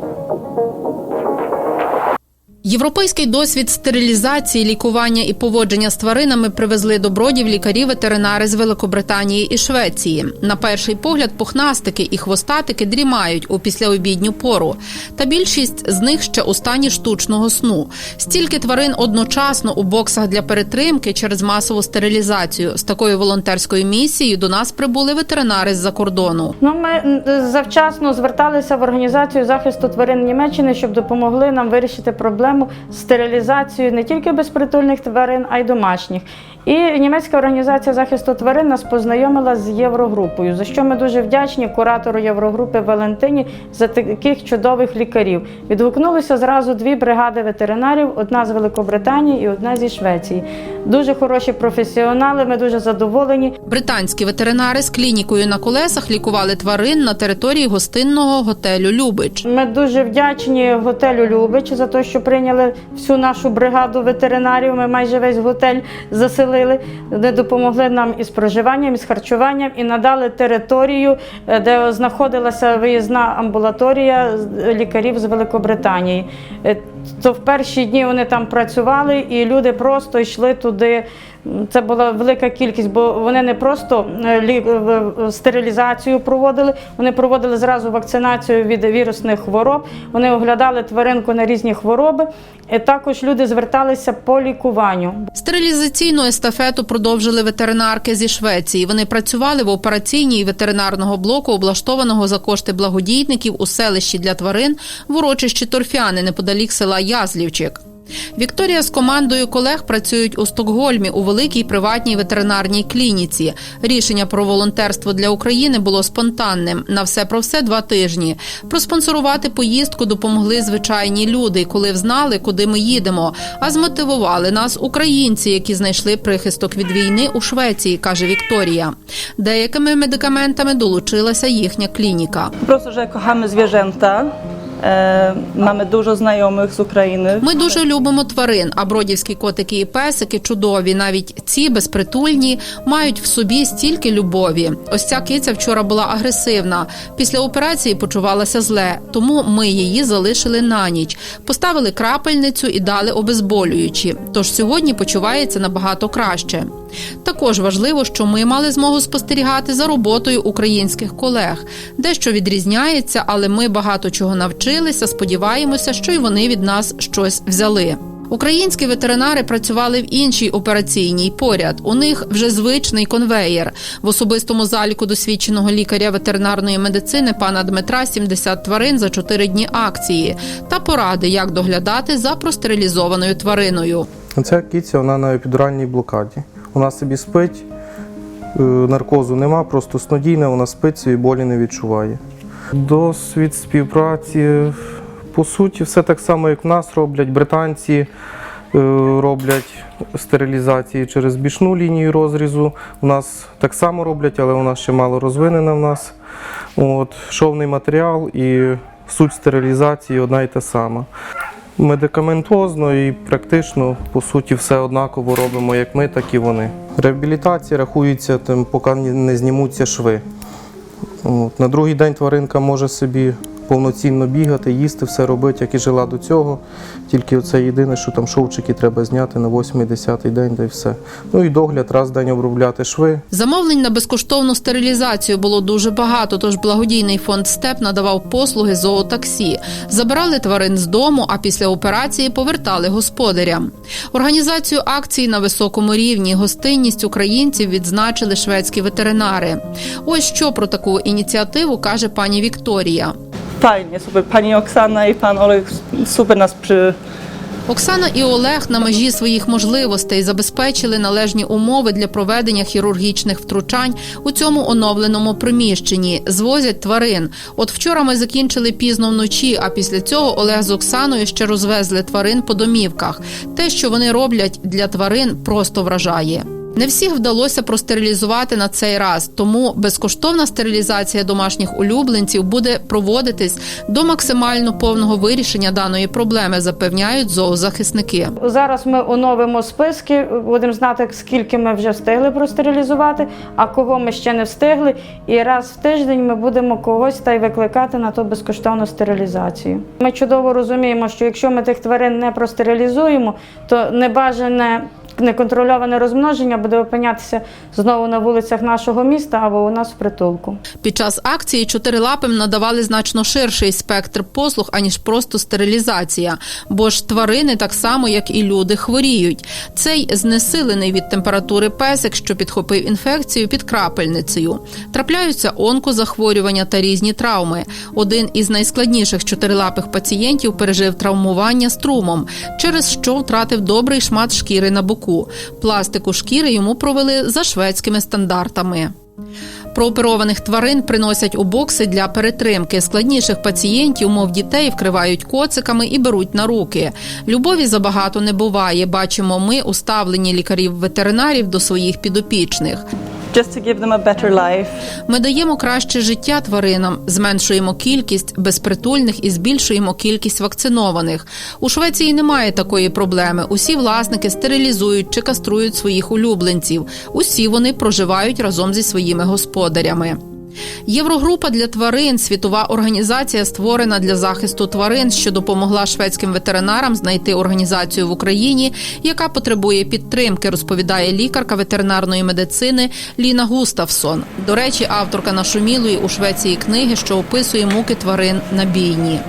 thank you Європейський досвід стерилізації, лікування і поводження з тваринами привезли до бродів лікарі-ветеринари з Великобританії і Швеції. На перший погляд, пухнастики і хвостатики дрімають у післяобідню пору. Та більшість з них ще у стані штучного сну. Стільки тварин одночасно у боксах для перетримки через масову стерилізацію. З такою волонтерською місією до нас прибули ветеринари з-за кордону. Ну, ми завчасно зверталися в організацію захисту тварин Німеччини, щоб допомогли нам вирішити проблему з стерилізацією не тільки безпритульних тварин, а й домашніх. І німецька організація захисту тварин нас познайомила з єврогрупою, за що ми дуже вдячні куратору єврогрупи Валентині за таких чудових лікарів. Відгукнулися зразу дві бригади ветеринарів: одна з Великобританії і одна зі Швеції. Дуже хороші професіонали. Ми дуже задоволені. Британські ветеринари з клінікою на колесах лікували тварин на території гостинного готелю Любич. Ми дуже вдячні готелю Любич за те, що прийняли всю нашу бригаду ветеринарів. Ми майже весь готель заселили, де допомогли нам із проживанням, із харчуванням і надали територію, е, де знаходилася виїзна амбулаторія лікарів з Великобританії. Е, То в перші дні вони там працювали, і люди просто йшли туди. Це була велика кількість, бо вони не просто е, в- стерилізацію проводили, вони проводили зразу вакцинацію від вірусних хвороб. Вони оглядали тваринку на різні хвороби. І також люди зверталися по лікуванню. Стерилізаційну естафету продовжили ветеринарки зі Швеції. Вони працювали в операційній ветеринарного блоку, облаштованого за кошти благодійників у селищі для тварин в урочищі Торфяни неподалік села Язлівчик. Вікторія з командою колег працюють у Стокгольмі у великій приватній ветеринарній клініці. Рішення про волонтерство для України було спонтанним. На все про все два тижні. Проспонсорувати поїздку допомогли звичайні люди, коли взнали, куди ми їдемо. А змотивували нас українці, які знайшли прихисток від війни у Швеції, каже Вікторія. Деякими медикаментами долучилася їхня клініка. Просто, że kochamy zwierzęta. E, mamy dużo znajomych z Ukrainy. Ми дуже любимо тварин, а бродівські котики і песики чудові. Навіть ці безпритульні мають в собі стільки любові. Ось ця киця вчора була агресивна. Після операції почувалася зле, тому ми її залишили на ніч. Поставили крапельницю і дали обезболюючі. Тож сьогодні почувається набагато краще. Також важливо, що ми мали змогу спостерігати за роботою українських колег. Дещо відрізняється, але ми багато чого навчилися. Сподіваємося, що й вони від нас щось взяли. Українські ветеринари працювали в іншій операційній поряд. У них вже звичний конвеєр. В особистому заліку досвідченого лікаря ветеринарної медицини пана Дмитра 70 тварин за 4 дні акції та поради, як доглядати за простерилізованою твариною. Ця кіця вона на епідуральній блокаді. Вона собі спить, е, наркозу нема, просто снодійна, вона спить і болі не відчуває. Досвід співпраці, по суті, все так само, як в нас роблять. Британці е, роблять стерилізації через бічну лінію розрізу. У нас так само роблять, але вона ще мало розвинена в нас. От, шовний матеріал і суть стерилізації одна й та сама. Медикаментозно і практично, по суті, все однаково робимо, як ми, так і вони. Реабілітація рахується, тим, поки не знімуться шви. От. На другий день тваринка може собі повноцінно бігати, їсти, все робити, як і жила до цього. Тільки це єдине, що там шовчики треба зняти на 8-10 день, та все. Ну і догляд, раз в день обробляти шви. Замовлень на безкоштовну стерилізацію було дуже багато, тож благодійний фонд СТЕП надавав послуги зоотаксі. Забирали тварин з дому, а після операції повертали господарям. Організацію акції на високому рівні, гостинність українців відзначили шведські ветеринари. Ось що про таку ініціативу каже пані Вікторія. Fajnie, super. Pani Oksana i pan Olek super nas przy, Оксана і Олег на межі своїх можливостей забезпечили належні умови для проведення хірургічних втручань у цьому оновленому приміщенні. Звозять тварин. От вчора ми закінчили пізно вночі, а після цього Олег з Оксаною ще розвезли тварин по домівках. Те, що вони роблять для тварин, просто вражає. Не всіх вдалося простерилізувати на цей раз, тому безкоштовна стерилізація домашніх улюбленців буде проводитись до максимально повного вирішення даної проблеми, запевняють зоозахисники. Зараз ми оновимо списки, будемо знати, скільки ми вже встигли простерилізувати, а кого ми ще не встигли. І раз в тиждень ми будемо когось та й викликати на ту безкоштовну стерилізацію. Ми чудово розуміємо, що якщо ми тих тварин не простерилізуємо, то небажане неконтрольоване розмноження буде опинятися знову на вулицях нашого міста або у нас в притулку. Під час акції чотирилапим надавали значно ширший спектр послуг, аніж просто стерилізація, бо ж тварини так само, як і люди, хворіють. Цей знесилений від температури песик, що підхопив інфекцію під крапельницею. Трапляються онкозахворювання та різні травми. Один із найскладніших чотирилапих пацієнтів пережив травмування струмом, через що втратив добрий шмат шкіри на боку. Пластику шкіри йому провели за шведськими стандартами. Прооперованих тварин приносять у бокси для перетримки. Складніших пацієнтів, мов дітей, вкривають коциками і беруть на руки. Любові забагато не буває. Бачимо ми уставлені лікарів-ветеринарів до своїх підопічних. Just to give them a better life. Ми даємо краще життя тваринам, зменшуємо кількість безпритульних і збільшуємо кількість вакцинованих. У Швеції немає такої проблеми. Усі власники стерилізують чи каструють своїх улюбленців. Усі вони проживають разом зі своїми господарями. Єврогрупа для тварин світова організація створена для захисту тварин, що допомогла шведським ветеринарам знайти організацію в Україні, яка потребує підтримки, розповідає лікарка ветеринарної медицини Ліна Густавсон. До речі, авторка нашумілої у Швеції книги, що описує муки тварин на бійні.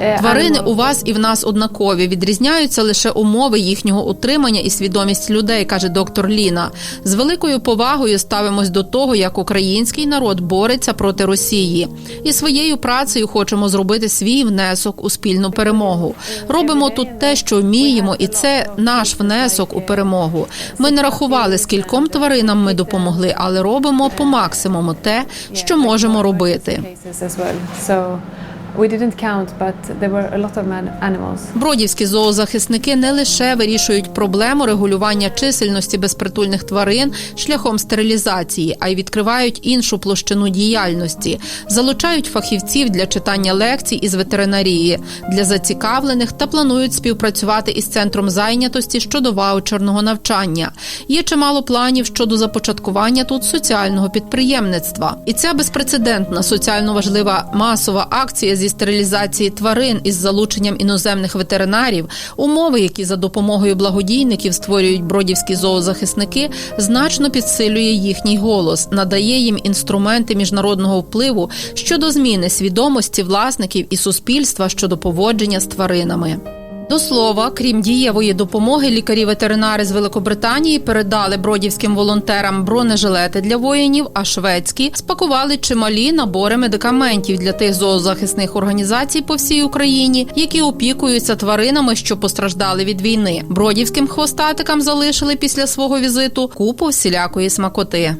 Uh, Тварини у вас і в нас однакові. Відрізняються лише умови їхнього утримання і свідомість людей, каже доктор Ліна. З великою повагою ставимось до того, як український народ бореться проти Росії, і своєю працею хочемо зробити свій внесок у спільну перемогу. Робимо тут те, що вміємо, і це наш внесок у перемогу. Ми не рахували, скільком тваринам ми допомогли, але робимо по максимуму те, що можемо робити. We didn't count, but there were a lot of animals. Бродівські зоозахисники не лише вирішують проблему регулювання чисельності безпритульних тварин шляхом стерилізації, а й відкривають іншу площину діяльності, залучають фахівців для читання лекцій із ветеринарії для зацікавлених та планують співпрацювати із центром зайнятості щодо ваучерного навчання. Є чимало планів щодо започаткування тут соціального підприємництва. І ця безпрецедентна соціально важлива масова акція зі стерилізації тварин із залученням іноземних ветеринарів, умови, які за допомогою благодійників створюють бродівські зоозахисники, значно підсилює їхній голос, надає їм інструменти міжнародного впливу щодо зміни свідомості власників і суспільства щодо поводження з тваринами. До слова, крім дієвої допомоги, лікарі-ветеринари з Великобританії передали бродівським волонтерам бронежилети для воїнів, а шведські спакували чималі набори медикаментів для тих зоозахисних організацій по всій Україні, які опікуються тваринами, що постраждали від війни. Бродівським хвостатикам залишили після свого візиту купу всілякої смакоти.